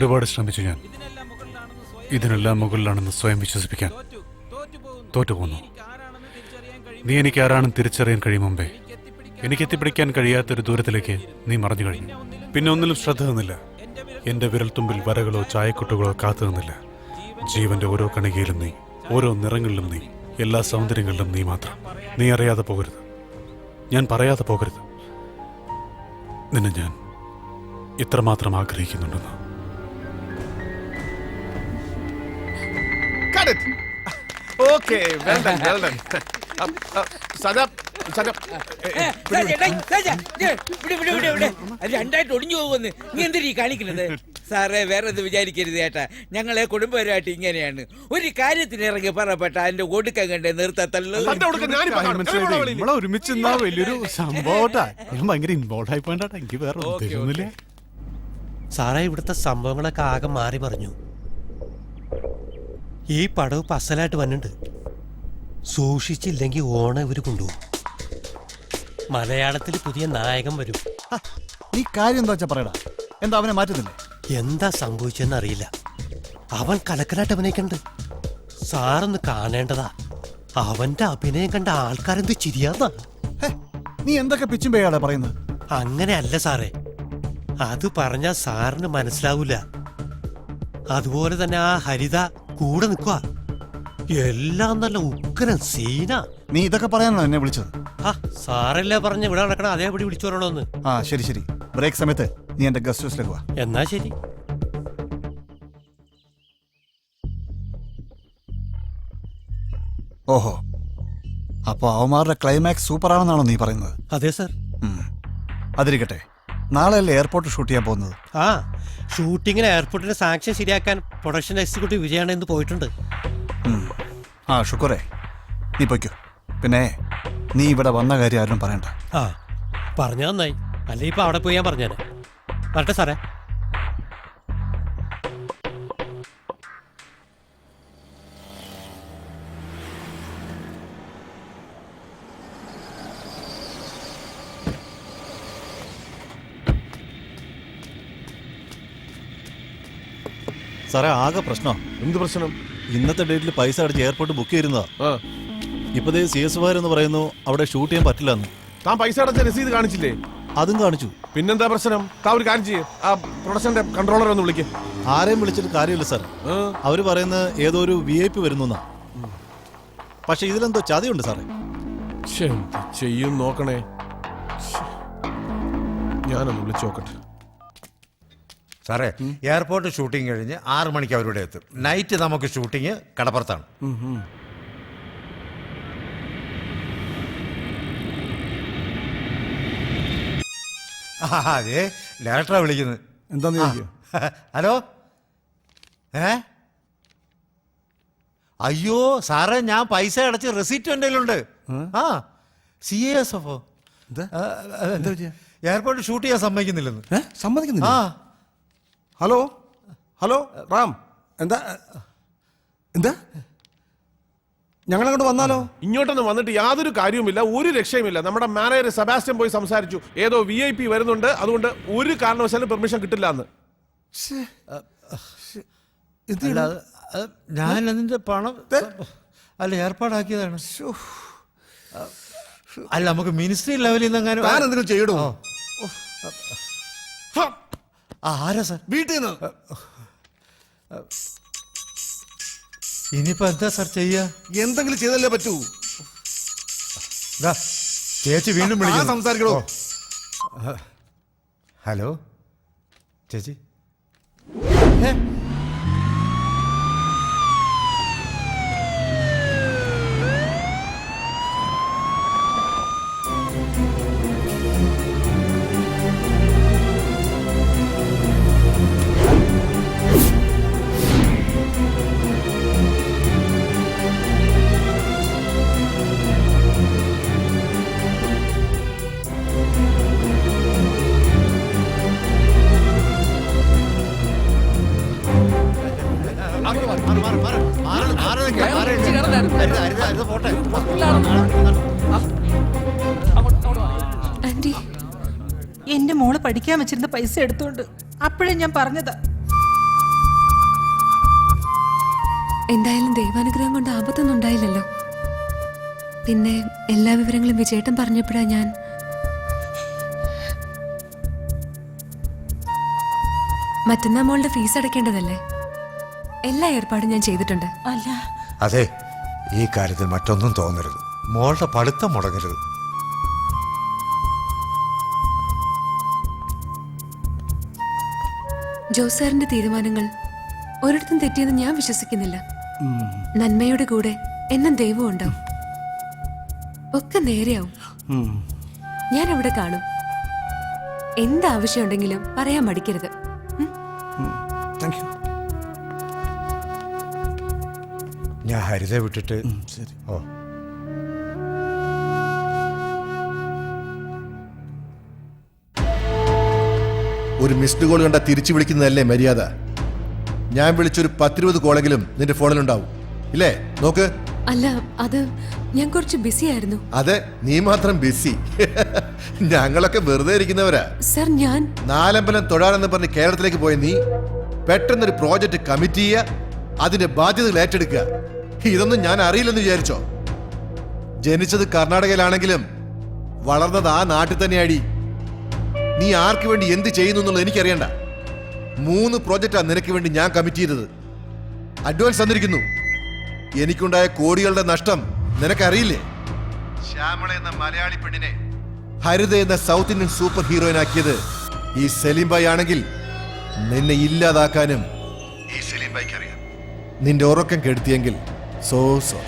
ഒരുപാട് ശ്രമിച്ചു ഞാൻ. ഇതിനെല്ലാം മുകളിലാണെന്ന് സ്വയം വിശ്വസിപ്പിക്കാൻ. തോറ്റുപോകുന്നു. നീ എനിക്ക് ആരാണെന്ന് തിരിച്ചറിയാൻ കഴിയും മുമ്പേ. എനിക്ക് എത്തിപ്പിടിക്കാൻ കഴിയാത്തൊരു ദൂരത്തിലേക്ക് നീ മറഞ്ഞു കഴിഞ്ഞു. പിന്നെ ഒന്നിലും ശ്രദ്ധ തന്നില്ല. എന്റെ വിരൽത്തുമ്പിൽ വരകളോ ചായക്കുട്ടുകളോ കാത്തു നിന്നില്ല. ജീവന്റെ ഓരോ കണികയിലും നീ ഓരോ നിറങ്ങളിലും നീ എല്ലാ സൗന്ദര്യങ്ങളിലും നീ മാത്രം. നീ അറിയാതെ പോകരുത്. ഞാൻ പറയാതെ പോകരുത്. നിന്നെ ഞാൻ ഇത്രമാത്രം ആഗ്രഹിക്കുന്നുണ്ടെന്ന്. ഇവിടെ, ഇവിടെ, ഇവിടെ, ഇവിടെ. അത് രണ്ടായിട്ട് ഒടിഞ്ഞു പോകുമെന്ന്. നീ എന്തിനീ കാണിക്കുന്നത്? സാറേ വേറെ എന്ത് വിചാരിക്കരുത് ചേട്ടാ. ഞങ്ങളെ കുടുംബപരമായിട്ട് ഇങ്ങനെയാണ്. ഒരു കാര്യത്തിന് ഇറങ്ങി പറപ്പെട്ട അതിന്റെ ഒടുക്കം കണ്ടേ നിർത്തത്തല്ലോ? നമ്മളെ ഒരുമിച്ച് നിന്നാ വലിയൊരു സംഭവട്ടാ ഞാൻ ഭയങ്കര ഇൻവോൾവ് ആയി പോയിട്ടാ എനിക്ക് വേറെ ഉദ്ദേശമൊന്നുമില്ല. സാറേ ഇവിടുത്തെ സംഭവങ്ങളൊക്കെ ആകെ മാറി പറഞ്ഞു ഈ പടവ് പസലായിട്ട് വന്നിട്ട് വന്നിട്ടുണ്ട്. സൂക്ഷിച്ചില്ലെങ്കിൽ ഓണ ഇവർ കൊണ്ടുപോകും. മലയാളത്തിൽ പുതിയ നായകൻ വരും. നീ കാര്യം എന്താ വെച്ചാ പറയടാ? എന്താ അവനെ മാറ്റുന്നില്ലേ? എന്താ സംഭവിച്ചെന്ന് അറിയില്ല. അവൻ കലക്കലായിട്ട് അഭിനയിക്കണ്ട് സാറൊന്ന് കാണേണ്ടതാ. അവന്റെ അഭിനയം കണ്ട ആൾക്കാരെന്ത് ചിരിയാന്നാ. ഹെ, നീ എന്തൊക്കെ പിച്ചും പേയാടാ പറയുന്നത്? അങ്ങനെയല്ല സാറേ. അത് പറഞ്ഞാ സാറിന് മനസ്സിലാവൂല. അതുപോലെ തന്നെ ആ ഹരിത കൂടെ നിൽക്കുക എല്ലാം നല്ല ഉക്കരൻ സീന. നീ ഇതൊക്കെ പറയാനാണോ എന്നെ വിളിച്ചത്? ആ സാറല്ലേ പറഞ്ഞ ഇവിടെ നടക്കണ അതേപടി വിളിച്ചു പറയണമെന്ന് ആ ശരി ശരി. ബ്രേക്ക് സമയത്ത് നീ എന്റെ ഗസ്റ്റ് ഹൗസിലേക്ക് വാ. എന്നാ ശരി. ഓഹോ. അപ്പൊ അവന്മാരുടെ ക്ലൈമാക്സ് സൂപ്പർ ആണെന്നാണോ നീ പറയുന്നത്? അതെ സാർ. അതിരിക്കട്ടെ. നാളെയല്ലേ എയർപോർട്ട് ഷൂട്ട് ചെയ്യാൻ പോകുന്നത്? ആ ഷൂട്ടിങ്ങിന് എയർപോർട്ടിന്റെ സാങ്ഷൻ ശരിയാക്കാൻ പ്രൊഡക്ഷൻ എക്സിക്യൂട്ടീവ് വിജയാണ് എന്ന് പോയിട്ടുണ്ട്. ഉം. ആ ഷുക്കൂറേ നീ പൊയ്ക്കോ. പിന്നെ നീ ഇവിടെ വന്ന കാര്യം ആരും പറയണ്ട. ആ പറഞ്ഞ നന്നായി. അല്ലെ ഇപ്പൊ അവിടെ പോയി ഞാൻ പറഞ്ഞേനെ. വരട്ടെ സാറേ. സാറേ ആകെ പ്രശ്നം? എന്ത് പ്രശ്നം? ഇന്നത്തെ ഡേറ്റിൽ പൈസ അടിച്ച് എയർപോർട്ട് ബുക്ക് ചെയ്തിരുന്നതാ. ഇപ്പൊ സി എസ് എന്ന് പറയുന്നു അവിടെ ഷൂട്ട് ചെയ്യാൻ പറ്റില്ലെന്ന് താൻ പൈസ അടച്ച രസീത് കാണിച്ചില്ലേ? അതും കാണിച്ചു. പിന്നെന്താ പ്രശ്നം? താ ഒരു കാര്യം ചെയ്യേ. ആ പ്രൊഡക്ഷന്റെ കൺട്രോളർ ഒന്ന് വിളിക്കും. ആരെയും വിളിച്ചിട്ട് കാര്യമില്ല സാർ അവർ പറയുന്ന ഏതോ ഒരു വി ഐ പി വരുന്നു പക്ഷെ ഇതിലെന്തോ ചതിയുണ്ട് സാറേ. ചെയ്യും നോക്കണേ. ഞാനൊന്ന് വിളിച്ചു നോക്കട്ടെ. സാറേ എയർപോർട്ട് ഷൂട്ടിംഗ് കഴിഞ്ഞ് ആറ് മണിക്ക് അവരുടെ എത്തും. നൈറ്റ് നമുക്ക് ഷൂട്ടിങ് കടപ്പുറത്താണ്. ആ, അതെ ഡയറക്ടറാ വിളിക്കുന്നത്. എന്താന്ന് ആ, ഹലോ? ഏ? അയ്യോ സാറേ ഞാൻ പൈസ അടച്ച് റെസിപ്റ്റ് എന്റെ കയ്യിലുണ്ട്. ആ സി എസ് എഫോ എയർപോർട്ട് ഷൂട്ട് ചെയ്യാൻ സമ്മതിക്കുന്നില്ലെന്ന്. സമ്മതിക്കുന്നില്ല? ആ. ഹലോ? ഹലോ? റാം. എന്താ? എന്താ? ഞങ്ങളങ്ങോട്ട് വന്നാലോ? ഇങ്ങോട്ടൊന്നും വന്നിട്ട് യാതൊരു കാര്യവുമില്ല ഒരു രക്ഷയുമില്ല. നമ്മുടെ മാനേജർ സെബാസ്റ്റ്യൻ പോയി സംസാരിച്ചു. ഏതോ വി ഐ പി വരുന്നുണ്ട് അതുകൊണ്ട് ഒരു കാരണവശാലും പെർമിഷൻ കിട്ടില്ല എന്ന് ഞാൻ അതിന്റെ പണം അല്ല ഏർപ്പാടാക്കിയതാണ്. അല്ല നമുക്ക് മിനിസ്ട്രി ലെവലിൽ നിന്ന് അങ്ങനെ ചെയ്യണോ? എന്തെങ്കിലും ചെയ്യടോ ആരാ സാർ? വീട്ടിൽ നിന്ന് ഇനിയിപ്പോ എന്താ സാർ ചെയ്യാ? എന്തെങ്കിലും ചെയ്തല്ലേ പറ്റൂ. ദാ, ചേച്ചി വീണ്ടും ആ വിളിക്കുന്നു. സംസാരിക്കണോ ഹലോ? ചേച്ചി? മാറ്, ആന്റി എന്റെ മോൾ പഠിക്കാൻ വെച്ചിരുന്ന പൈസ എടുത്തോണ്ട് അപ്പോഴേ ഞാൻ പറഞ്ഞതാ. എന്തായാലും ദൈവാനുഗ്രഹം കൊണ്ട് ആപത്തൊന്നും ഉണ്ടായില്ലല്ലോ. പിന്നെ എല്ലാ വിവരങ്ങളും വിജയേട്ടൻ പറഞ്ഞപ്പോഴാ ഞാൻ മറ്റന്നാ മോളുടെ ഫീസ് അടയ്ക്കേണ്ടതല്ലേ? എല്ലാ ഏർപ്പാടും ഞാൻ ചെയ്തിട്ടുണ്ട്. അല്ല. അതെ ഈ കാര്യത്തിൽ മറ്റൊന്നും തോന്നരുത്. മോളുടെ പഠിത്തം മുടങ്ങരുത്. ജോസാറിന്റെ തീരുമാനങ്ങൾ ഒരിടത്തും തെറ്റിയെന്ന് ഞാൻ വിശ്വസിക്കുന്നില്ല. നന്മയുടെ കൂടെ എന്നും ദൈവം ഉണ്ടാവും ഒക്കെ നേരെയാവും. ഞാൻ അവിടെ കാണും. എന്താവശ്യമുണ്ടെങ്കിലും പറയാൻ മടിക്കരുത്? Thank you. ഞാൻ ഹരിത വിട്ടിട്ട് ശരി. ഓ. ഒരു മിസ്ഡ് കോൾ കണ്ട തിരിച്ചു വിളിക്കുന്നതല്ലേ മര്യാദ? ഞാൻ വിളിച്ചൊരു പത്തിരുപത് കോളെങ്കിലും നിന്റെ ഫോണിലുണ്ടാവും. ഇല്ലേ? നോക്ക്. അല്ല അത് ഞാൻ കുറച്ച് ബിസി ആയിരുന്നു. അതെ നീ മാത്രം ബിസി ഞങ്ങളൊക്കെ വെറുതെ ഇരിക്കുന്നവരാ. സർ ഞാൻ നാലമ്പലം തൊഴാനെന്ന് പറഞ്ഞ് കേരളത്തിലേക്ക് പോയ നീ പെട്ടെന്നൊരു പ്രോജക്റ്റ് കമ്മിറ്റ് ചെയ്യുക അതിന്റെ ബാധ്യതകൾ ഏറ്റെടുക്കുക. ഇതൊന്നും ഞാൻ അറിയില്ലെന്ന് വിചാരിച്ചോ? ജനിച്ചത് കർണാടകയിലാണെങ്കിലും വളർന്നത് ആ നാട്ടിൽ തന്നെയാടി. നീ ആർക്ക് വേണ്ടി എന്ത് ചെയ്യുന്നു എന്നുള്ളത് എനിക്കറിയണ്ട. മൂന്ന് പ്രോജക്റ്റാണ് നിനക്ക് വേണ്ടി ഞാൻ കമ്മിറ്റ് ചെയ്തത്. അഡ്വാൻസ് തന്നിരിക്കുന്നു. എനിക്കുണ്ടായ കോടികളുടെ നഷ്ടം നിനക്കറിയില്ലേ? ശ്യാമള എന്ന മലയാളി പെണ്ണിനെ ഹരിത എന്ന സൗത്ത് ഇന്ത്യൻ സൂപ്പർ ഹീറോയിനാക്കിയത് ഈ സലീം ബായി ആണെങ്കിൽ നിന്നെ ഇല്ലാതാക്കാനും ഈ സലീം ബായിക്ക് അറിയാം നിന്റെ ഉറക്കം കെടുത്തിയെങ്കിൽ 搜索。